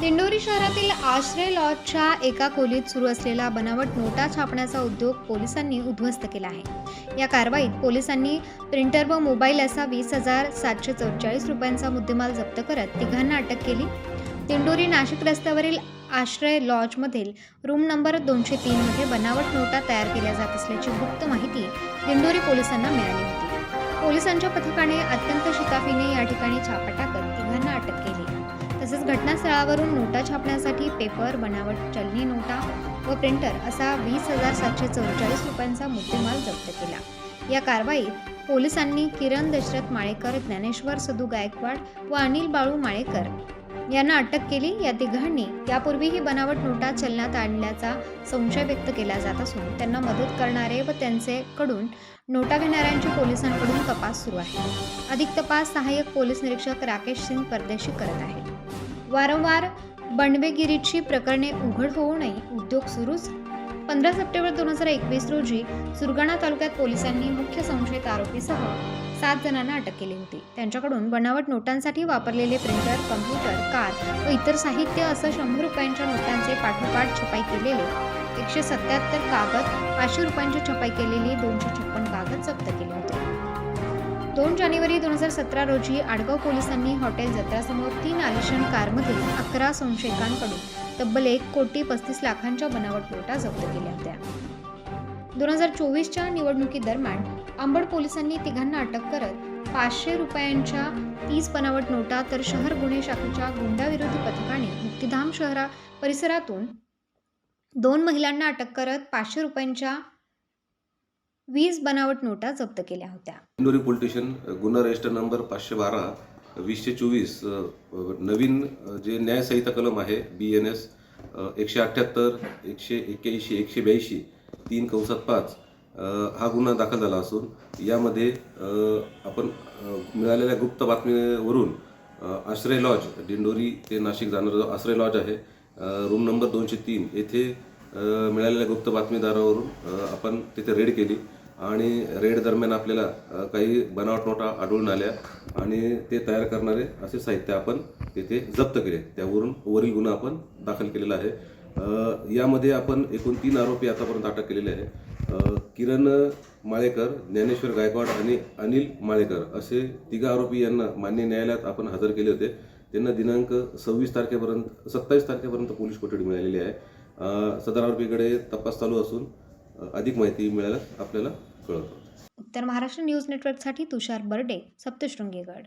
दिंडोरी शहरातील आश्रय लॉजच्या एका खोलीत सुरू असलेला बनावट नोटा छापण्याचा उद्योग पोलिसांनी उद्ध्वस्त केला आहे. या कारवाईत पोलिसांनी प्रिंटर व मोबाईल असा वीस हजार सातशे चौवेचाळीस रुपयांचा मुद्देमाल जप्त करत तिघांना अटक केली. दिंडोरी नाशिक रस्त्यावरील आश्रय लॉजमधील रूम नंबर दोनशे तीनमध्ये बनावट नोटा तयार केल्या जात असल्याची गुप्त माहिती दिंडोरी पोलिसांना मिळाली होती. पोलिसांच्या पथकाने अत्यंत शिताफीने या ठिकाणी छापा घटनास्थळावरून नोटा छापण्यासाठी पेपर बनावट चलनी नोटा व प्रिंटर असा वीस हजार सातशे चौवेचाळीस रुपयांचा मुद्देमाल जप्त केला. या कारवाईत पोलिसांनी किरण दशरथ माळेकर ज्ञानेश्वर सदू गायकवाड व अनिल बाळू माळेकर यांना अटक केली. या तिघांनी यापूर्वीही बनावट नोटा चलनात आणल्याचा संशय व्यक्त केला जात असून त्यांना मदत करणारे व त्यांचेकडून नोटा घेणाऱ्यांची पोलिसांकडून तपास सुरू आहे. अधिक तपास सहाय्यक पोलीस निरीक्षक राकेश सिंग परदेशी करत आहेत. वारंवार बंडवेगिरीची प्रकरणे उघड होऊ नये. उद्योग सुरूच. पंधरा सप्टेंबर दोन हजार एकवीस रोजी सुरगाणा तालुक्यात पोलिसांनी मुख्य संशयित आरोपीसह सात जणांना अटक केली होती. त्यांच्याकडून बनावट नोटांसाठी वापरलेले प्रिंटर कम्प्युटर कार व इतर साहित्य असं शंभर रुपयांच्या नोटांचे पाठोपाठ छपाई केलेले एकशे सत्याहत्तर कागद पाचशे रुपयांची छपाई केलेली दोनशे छप्पन कागद जप्त केले दोन जानेवारी दोन हजार सतरा रोजी आडगाव पोलिसांनी हॉटेल जत्रासमोर तीन आलिशान कारमधील अकरा संशयितांकडून तब्बल एक कोटी पस्तीस लाखांच्या बनावट नोटा जप्त केल्या होत्या. दोन हजार चोवीसच्या निवडणुकीदरम्यान अंबड पोलिसांनी तिघांना अटक करत पाचशे रुपयांच्या तीस बनावट नोटा तर शहर गुन्हे शाखेच्या गुंडाविरोधी पथकाने मुक्तिधाम शहरा परिसरातून दोन महिलांना अटक करत पाचशे रुपयांच्या वीस बनावट नोटा जप्त केल्या होत्या. इंदोरी पोलीस स्टेशन गुन्हा रजिस्टर नंबर पाचशे बारा वीसशे चोवीस नवीन जे न्यायसंहिता कलम आहे बी एन एस एकशे अठ्ठ्याहत्तर एकशे एक्क्याऐंशी एकशे ब्याऐंशी तीन कंसात पाच हा गुन्हा दाखल झाला असून यामध्ये आपण मिळालेल्या गुप्त बातमीवरून आश्रय लॉज दिंडोरी ते नाशिक जाणारा जो आश्रय लॉज आहे रूम नंबर दोनशे तीन येथे मिळालेल्या गुप्त बातमीदारावरून आपण तिथे रेड केली. आणि रेड दरम्यान आपल्याला काही बनावट नोटा आढळून आल्या आणि ते तयार करणारे असे साहित्य आपण तिथे जप्त केले. त्यावरून वरील गुन्हा आपण दाखल केलेला आहे. यामध्ये आपण एकूण तीन आरोपी आतापर्यंत अटक केलेले आहे किरण माळेकर ज्ञानेश्वर गायकवाड आणि अनिल माळेकर असे तिघा आरोपी यांना मान्य न्यायालयात आपण हजर केले होते. त्यांना दिनांक सव्वीस तारखेपर्यंत सत्तावीस तारखेपर्यंत पोलीस कोठडी मिळालेली आहे. सदर आरोपीकडे तपास चालू असून अधिक माहिती मिळायला आपल्याला कळवतो. उत्तर महाराष्ट्र न्यूज नेटवर्कसाठी तुषार बर्डे सप्तशृंगीगड.